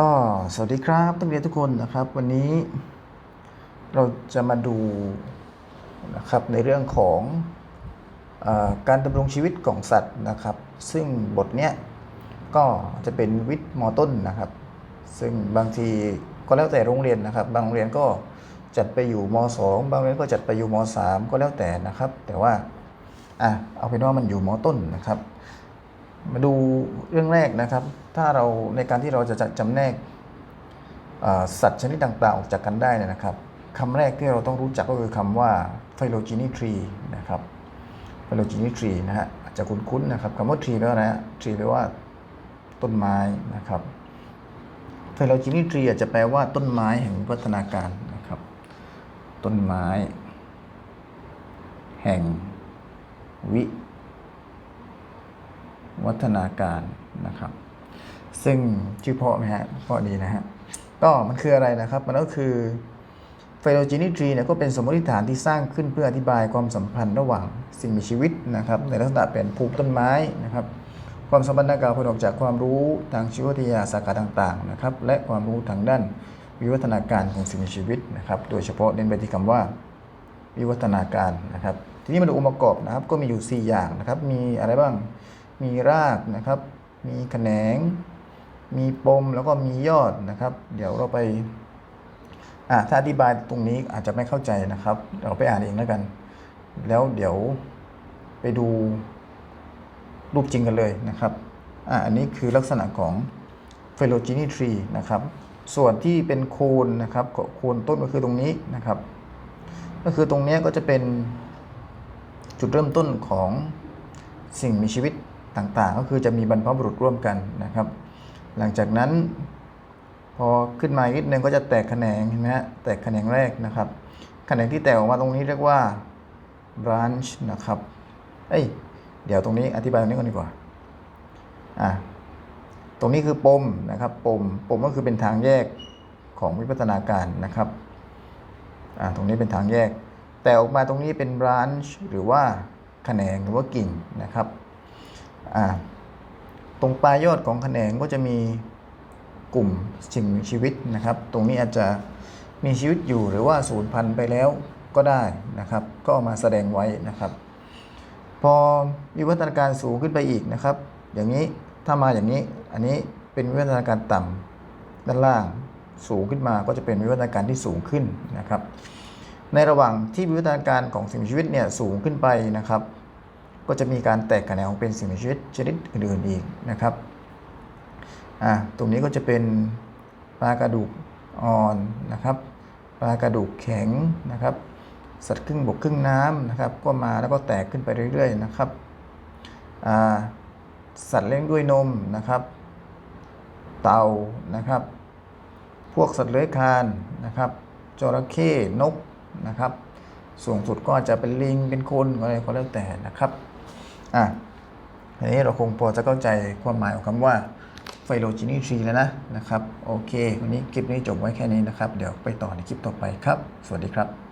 ก็สวัสดีครับนักเรียนทุกคนนะครับ วันนี้เราจะมาดูนะครับในเรื่องของอการดำรงชีวิตของสัตว์นะครับ ซึ่งบทเนี้ยก็จะเป็นวิทย์มอต้นนะครับ ซึ่งบางทีก็แล้วแต่โรงเรียนนะครับ บางโรงเรียนก็จัดไปอยู่ม .2 บางโรงเรียนก็จัดไปอยู่ม .3 ก็แล้วแต่นะครับ แต่ว่าอะเอาเป็นว่ามันอยู่มต้นนะครับ มาดูเรื่องแรกนะครับ ถ้าเราในการที่เราจะจำแนกสัตว์ชนิดต่างๆ ออกจากกันได้นนะครับคำแรกที่เราต้องรู้จักก็คือคำว่า phylogeny tree นะครับ phylogeny tree นะฮะอาจจะคุ้นๆนะครับคำว่า tree แปลว่าอะไรฮะ tree แปลว่าต้นไม้นะครับ phylogeny tree อาจจะแปลว่าต้นไม้แห่งวิวัฒนาการนะครับ ต้นไม้ แห่งวิ วัฒนาการนะครับ ซึ่งชื่อเพาะไหมฮะเพาะดีนะฮะก็มันคืออะไรนะครับ มันก็คือ phylogeny tree เนี่ยก็เป็นสมมติฐานที่สร้างขึ้นเพื่ออธิบายความสัมพันธ์ระหว่างสิ่งมีชีวิตนะครับ ในลักษณะเป็นภูมิต้นไม้นะครับ ความสัมพันธ์ดังกล่าวผลออกจากความรู้ทางชีววิทยาสาขาต่างๆนะครับ และความรู้ทางด้านวิวัฒนาการของสิ่งมีชีวิตนะครับ โดยเฉพาะเน้นไปที่คำว่าวิวัฒนาการนะครับ ทีนี้มาดูองค์ประกอบนะครับ ก็มีอยู่ 4 อย่างนะครับ มีอะไรบ้าง มีรากนะครับ มีแขนง มีปมแล้วก็มียอดนะครับ เดี๋ยวเราไปอ่าถ้าอธิบายตรงนี้อาจจะไม่เข้าใจนะครับ เราไปอ่านเองแล้วกัน แล้วเดี๋ยวไปดูรูปจริงกันเลยนะครับอ่าอันนี้คือลักษณะของ phylogeny tree นะครับ ส่วนที่เป็นโคนนะครับโคนต้นก็คือตรงนี้นะครับ ก็คือตรงนี้ก็จะเป็นจุดเริ่มต้นของสิ่งมีชีวิต ต่างๆ ก็คือจะมีบรรพบุรุษร่วมกันนะครับ หลังจากนั้น พอขึ้นมาอีกนิดนึงก็จะแตกแขนงเห็นไหมฮะแตกแขนงแรกนะครับแขนงที่แตกออกมาตรงนี้เรียกว่า branch นะครับเอ้ยเดี๋ยวตรงนี้อธิบายตรงนี้ก่อนดีกว่าอะตรงนี้คือปมนะครับปมปมก็คือเป็นทางแยกของวิวัฒนาการนะครับอ่าตรงนี้เป็นทางแยก แต่ออกมาตรงนี้เป็น branch หรือว่าแขนงหรือว่ากิ่งนะครับ อ่าตรงปลายยอดของแขนงก็จะมีกลุ่มสิ่งมีชีวิตนะครับ ตรงนี้อาจจะมีชีวิตอยู่หรือว่าสูญพันธุ์ไปแล้วก็ได้นะครับ ก็มาแสดงไว้นะครับ พอวิวัฒนาการสูงขึ้นไปอีกนะครับ อย่างนี้ถ้ามาอย่างนี้อันนี้เป็นวิวัฒนาการต่ำด้านล่างสูงขึ้นมาก็จะเป็นวิวัฒนาการที่สูงขึ้นนะครับ ในระหว่างที่วิวัฒนาการของสิ่งมีชีวิตเนี่ยสูงขึ้นไปนะครับ ก็จะมีการแตกแขนงเป็นสิ่งมีชีวิตชนิดอื่นๆอีกนะครับอะตรงนี้ก็จะเป็นปลากระดูกอ่อนนะครับปลากระดูกแข็งนะครับ สัตว์ครึ่งบกครึ่งน้ำนะครับ ก็มาแล้วก็แตกขึ้นไปเรื่อยๆนะครับอ่าสัตว์เลี้ยงด้วยนมนะครับ เต่านะครับ พวกสัตว์เลื้อยคลานนะครับจระเข้นกนะครับ สูงสุดก็จะเป็นลิงเป็นคนอะไรก็แล้วแต่นะครับ อะทีนี้เราคงพอจะเข้าใจความหมายของคำว่า phylogeny tree แล้วนะนะครับ โอเค วันนี้คลิปนี้จบไว้แค่นี้นะครับ เดี๋ยวไปต่อในคลิปต่อไปครับ สวัสดีครับ